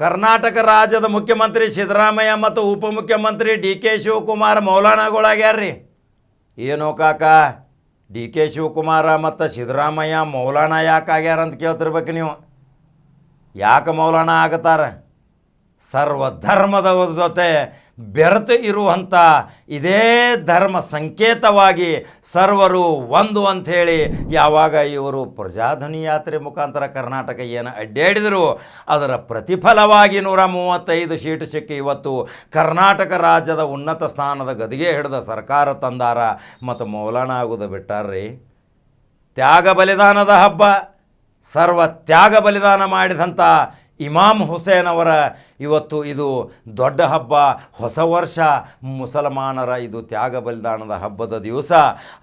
ಕರ್ನಾಟಕ ರಾಜ್ಯದ ಮುಖ್ಯಮಂತ್ರಿ ಸಿದ್ದರಾಮಯ್ಯ ಮತ್ತು ಉಪಮುಖ್ಯಮಂತ್ರಿ ಡಿ ಕೆ ಶಿವಕುಮಾರ್ ಮೌಲಾನಾಗಳಾಗ್ಯಾರ್ರಿ. ಏನೋ ಕಾಕ, ಡಿ ಕೆ ಶಿವಕುಮಾರ ಮತ್ತು ಸಿದ್ದರಾಮಯ್ಯ ಮೌಲಾನ ಯಾಕೆ ಆಗ್ಯಾರಂತ ಕೇಳ್ತಿರ್ಬೇಕು ನೀವು. ಯಾಕೆ ಮೌಲಾನ ಆಗತ್ತಾರ ಸರ್ವ ಧರ್ಮದ ಜೊತೆ ಬೆರೆತು ಇರುವಂಥ ಇದೇ ಧರ್ಮ ಸಂಕೇತವಾಗಿ ಸರ್ವರು ಒಂದು ಅಂಥೇಳಿ ಯಾವಾಗ ಇವರು ಪ್ರಜಾಧ್ವನಿ ಯಾತ್ರೆ ಮುಖಾಂತರ ಕರ್ನಾಟಕ ಏನು ಅಡ್ಡಾಡಿದರು, ಅದರ ಪ್ರತಿಫಲವಾಗಿ ನೂರ ಮೂವತ್ತೈದು ಸೀಟು ಸಿಕ್ಕಿ ಇವತ್ತು ಕರ್ನಾಟಕ ರಾಜ್ಯದ ಉನ್ನತ ಸ್ಥಾನದ ಗದಿಗೆ ಹಿಡಿದ ಸರ್ಕಾರ ತಂದಾರ. ಮತ್ತು ಮೌಲಾನ ಆಗೋದು ಬಿಟ್ಟಾರ್ರಿ ತ್ಯಾಗ ಬಲಿದಾನದ ಹಬ್ಬ, ಸರ್ವ ತ್ಯಾಗ ಬಲಿದಾನ ಮಾಡಿದಂಥ ಇಮಾಮ್ ಹುಸೇನ್ ಅವರ ಇವತ್ತು ಇದು ದೊಡ್ಡ ಹಬ್ಬ, ಹೊಸ ವರ್ಷ, ಮುಸಲ್ಮಾನರ ಇದು ತ್ಯಾಗ ಬಲಿದಾನದ ಹಬ್ಬದ ದಿವಸ.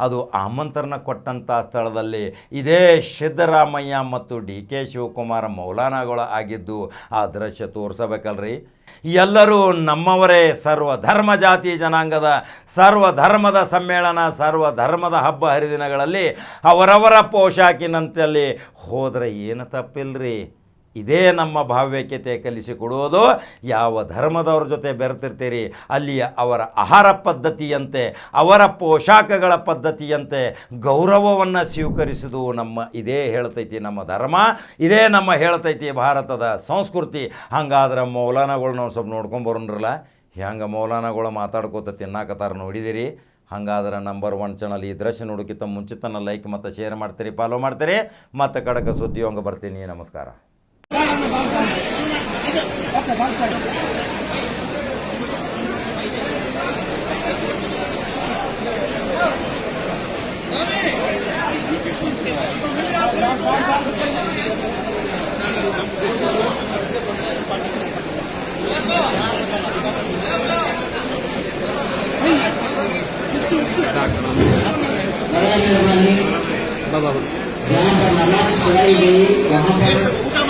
ಅದು ಆಮಂತ್ರಣ ಕೊಟ್ಟಂಥ ಸ್ಥಳದಲ್ಲಿ ಇದೇ ಸಿದ್ದರಾಮಯ್ಯ ಮತ್ತು ಡಿ ಕೆ ಶಿವಕುಮಾರ ಮೌಲಾನಾಗಳು ಆಗಿದ್ದು ಆ ದೃಶ್ಯ ತೋರಿಸಬೇಕಲ್ರಿ. ಎಲ್ಲರೂ ನಮ್ಮವರೇ ಸರ್ವ ಧರ್ಮ ಜಾತಿ ಜನಾಂಗದ ಸರ್ವ ಧರ್ಮದ ಸಮ್ಮೇಳನ ಸರ್ವ ಧರ್ಮದ ಹಬ್ಬ ಹರಿದಿನಗಳಲ್ಲಿ ಅವರವರ ಪೋಷಾಕಿನಂತಲ್ಲಿ ಹೋದರೆ ಏನು ತಪ್ಪಿಲ್ರಿ? ಇದೇ ನಮ್ಮ ಭಾವ್ಯಕತೆ ಕಲಿಸಿಕೊಡುವುದು. ಯಾವ ಧರ್ಮದವ್ರ ಜೊತೆ ಬೆರೆತಿರ್ತೀರಿ? ಅಲ್ಲಿಯ ಅವರ ಆಹಾರ ಪದ್ಧತಿಯಂತೆ, ಅವರ ಪೋಷಾಕಗಳ ಪದ್ಧತಿಯಂತೆ ಗೌರವವನ್ನು ಸ್ವೀಕರಿಸುವುದು ನಮ್ಮ, ಇದೇ ಹೇಳ್ತೈತಿ ನಮ್ಮ ಧರ್ಮ, ಇದೇ ನಮ್ಮ ಹೇಳ್ತೈತಿ ಭಾರತದ ಸಂಸ್ಕೃತಿ. ಹಂಗಾದ್ರೆ ಮೌಲಾನಗಳು ನಾವು ಸ್ವಲ್ಪ ನೋಡ್ಕೊಂಬರೋಣ್ರಲ್ಲ ಹೆಂಗೆ ಮೌಲಾನಗಳು ಮಾತಾಡ್ಕೋತ ತಿನ್ನಾಕತ್ತಾರ ನೋಡಿದಿರಿ? ಹಂಗಾದ್ರೆ ನಂಬರ್ ಒನ್ ಚಾನಲ್ ಈ ದೃಶ್ಯ ನೋಡೋಕ್ಕಿಂತ ಮುಂಚಿತನ ಲೈಕ್ ಮತ್ತು ಶೇರ್ ಮಾಡ್ತೀರಿ ಫಾಲೋ ಮಾಡ್ತೀರಿ. ಮತ್ತು ಕಡಕ ಸುದ್ದಿ ಹಂಗೆ ಬರ್ತೀನಿ. ನಮಸ್ಕಾರ. जहाँ पर नमाज पढ़ाई गई वहाँ पर